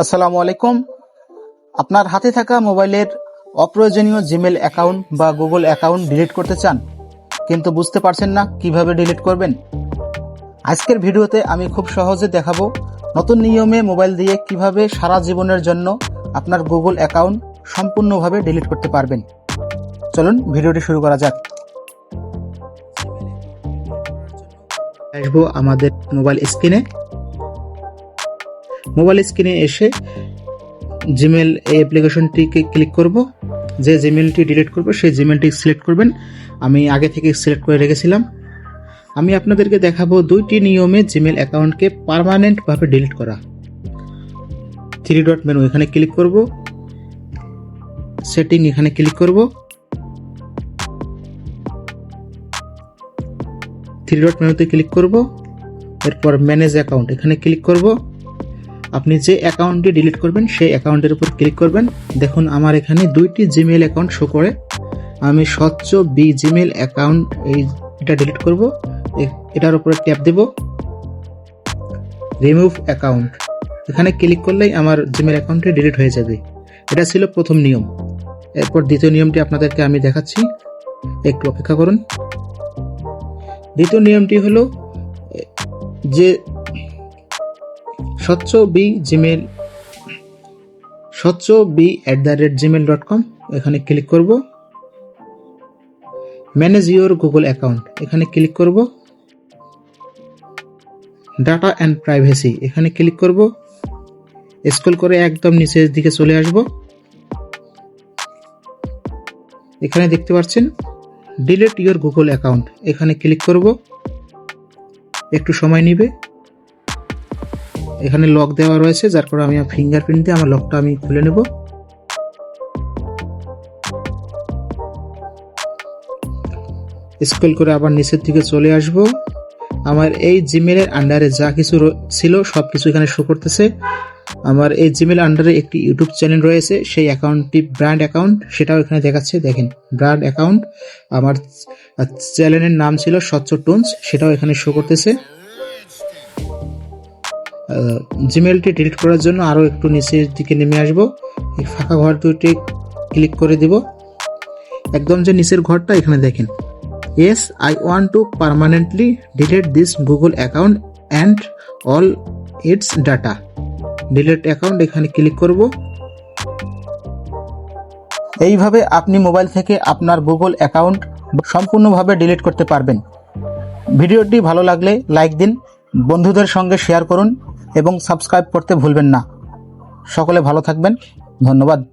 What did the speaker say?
আসসালামু আলাইকুম। আপনার হাতে থাকা মোবাইলের অপ্রয়োজনীয় জিমেল অ্যাকাউন্ট বা গুগল অ্যাকাউন্ট ডিলিট করতে চান, কিন্তু বুঝতে পারছেন না কীভাবে ডিলিট করবেন? আজকের ভিডিওতে আমি খুব সহজে দেখাবো নতুন নিয়মে মোবাইল দিয়ে কীভাবে সারা জীবনের জন্য আপনার গুগল অ্যাকাউন্ট সম্পূর্ণভাবে ডিলিট করতে পারবেন। চলুন ভিডিওটি শুরু করা যাক। আসব আমাদের মোবাইল স্ক্রিনে। মোবাইল স্ক্রিনে এসে জিমেল এই অ্যাপ্লিকেশনটিকে ক্লিক করব। যে জিমেলটি ডিলিট করব, সেই জিমেলটি সিলেক্ট করবেন। আমি আগে থেকে সিলেক্ট করে রেখেছিলাম। আমি আপনাদেরকে দেখাবো দুইটি নিয়মে জিমেল অ্যাকাউন্টকে পার্মানেন্টভাবে ডিলিট করা। থ্রি ডট মেনু এখানে ক্লিক করব। সেটিং এখানে ক্লিক করব। থ্রি ডট মেনুতে ক্লিক করব। এরপর ম্যানেজ অ্যাকাউন্ট এখানে ক্লিক করব। আপনি যে অ্যাকাউন্টটি ডিলিট করবেন, সেই অ্যাকাউন্টের উপর ক্লিক করবেন। দেখুন, আমার এখানে দুইটি জিমেল অ্যাকাউন্ট শো করে। আমি স্বচ্ছ বি জিমেল অ্যাকাউন্ট এই এটা ডিলিট করব। এটার উপরে ট্যাপ দেব। রিমুভ অ্যাকাউন্ট এখানে ক্লিক করলেই আমার জিমেল অ্যাকাউন্টটি ডিলিট হয়ে যাবে। এটা ছিল প্রথম নিয়ম। এরপর দ্বিতীয় নিয়মটি আপনাদেরকে আমি দেখাচ্ছি। একটু অপেক্ষা করুন। দ্বিতীয় নিয়মটি হলো যে স্বচ্ছ বি জিমেল স্বচ্ছ B at the rate Gmail dot com এখানে ক্লিক করব। ম্যানেজ ইউর গুগল অ্যাকাউন্ট এখানে ক্লিক করব। ডাটা অ্যান্ড প্রাইভেসি এখানে ক্লিক করব। স্ক্রল করে একদম নিচের দিকে চলে আসব। এখানে দেখতে পাচ্ছেন ডিলিট ইউর গুগল অ্যাকাউন্ট এখানে ক্লিক করব। একটু সময় নিবে। এখানে লক দেওয়া রয়েছে, যার কারণে আমি ফিঙ্গারপ্রিন্ট দিয়ে আমার লকটা আমি খুলে নেব। স্ক্রল করে আবার নিচের দিকে চলে আসব। আমার এই জিমেলের আন্ডারে যা কিছু ছিল সব কিছু এখানে শো করতেছে। আমার এই জিমেল আন্ডারে একটি ইউটিউব চ্যানেল রয়েছে, সেই অ্যাকাউন্টটি ব্র্যান্ড অ্যাকাউন্ট সেটাও এখানে দেখাচ্ছে, দেখেন ব্র্যান্ড অ্যাকাউন্ট আমার চ্যানেলের নাম ছিল স্বচ্ছ টোনস সেটাও এখানে শো করতেছে। জিমেলটি ডিলিট করার জন্য আরও একটু নিচের দিকে নেমে আসব। এই ফাঁকা ঘর দুটি ক্লিক করে দিব। একদম যে নিচের ঘরটা এখানে দেখেন। Yes I want to permanently delete this Google account and all its data delete account এখানে ক্লিক করব। এইভাবে আপনি মোবাইল থেকে আপনার গুগল অ্যাকাউন্ট সম্পূর্ণভাবে ডিলিট করতে পারবেন। ভিডিওটি ভালো লাগলে লাইক দিন। বন্ধুদের সঙ্গে শেয়ার করুন। এবং সাবস্ক্রাইব করতে ভুলবেন না। সকলে ভালো থাকবেন। ধন্যবাদ।